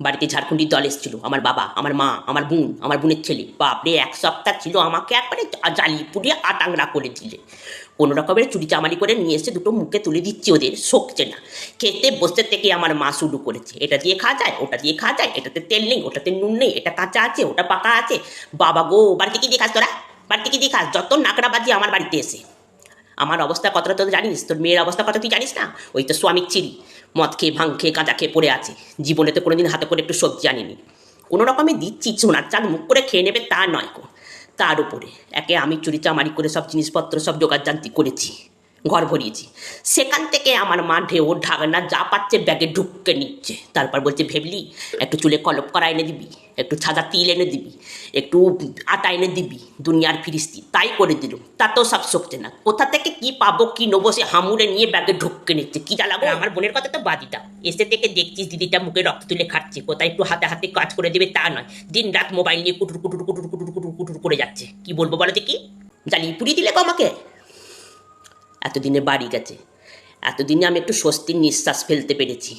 বাড়িতে ঝাড়খণ্ডীর দল এসেছিল, আমার বাবা, আমার মা, আমার বোন, আমার বোনের ছেলে। বাপরে, এক সপ্তাহ ছিল আমাকে একবারে জ্বালিয়ে পুড়িয়ে আটাংরা করে দিলে কোনো রকমের চুরি চামারি করে নিয়ে এসে দুটো মুখে তুলে দিচ্ছি ওদের, শোকছে না। খেতে, বসতে থেকে আমার মা শুরু করেছে, এটা দিয়ে খাওয়া যায়, ওটা দিয়ে খাওয়া যায়, এটাতে তেল নেই, ওটাতে নুন নেই, এটা কাঁচা আছে, ওটা পাকা আছে। বাবা গো, বাড়িতে কি দিয়ে খাস তোরা? বাড়িতে কি দিয়ে খাস? যত নাকড়া বাজি আমার বাড়িতে এসে। আমার অবস্থা কতটা তো জানিস? তোর মেয়ের অবস্থা কত তুই জানিস না? ওই তো স্বামীর চিরি মদ খেয়ে ভাং খেয়ে গাঁজা খেয়ে পড়ে আছে। জীবনে তো কোনোদিন হাতে করে একটু সবজি আনিনি। কোনো রকমে দিচ্ছি, সোনার চাঁদ মুখ করে খেয়ে নেবে তা নয় তার উপরে একে আমি চুরি চামারি করে সব জিনিসপত্র, সব জোগাড় জানতি করেছি। ঘর ভরিয়েছি সেখান থেকে আমার মা ঢেউ ঢাকনা যা পাচ্ছে ব্যাগে ঢুককে নিচ্ছে। তারপর বলছে ভেবলি একটু চুলে কলপ করা এনে দিবি একটু সাদা তিল এনে দিবি একটু আটা এনে দিবি দুনিয়ার ফিরিস্তি তাই করে দিল তাতেও সব শোকছে না। কোথা থেকে কি পাবো কি নেব সে হামুড়ে নিয়ে ব্যাগে ঢুককে নিচ্ছে। কি জ্বালাবো? আমার বোনের কথা তো বাদিটা এসে থেকে দেখছিস দিদিটা মুখে রক্ত তুলে খাচ্ছে। কোথায় একটু হাতে হাতে কাজ করে দেবে তা নয়। দিন রাত মোবাইল নিয়ে কুটুর কুটুর কুটুর কুটুর কুটুর কুটুর করে যাচ্ছে। কি বলব বলো দেখি? জ্বালিয়ে পুড়িয়ে দিলে গো আমাকে? এতদিনে বাড়ি গেছে। এতদিনে আমি একটু স্বস্তির নিঃশ্বাস ফেলতে পেরেছি।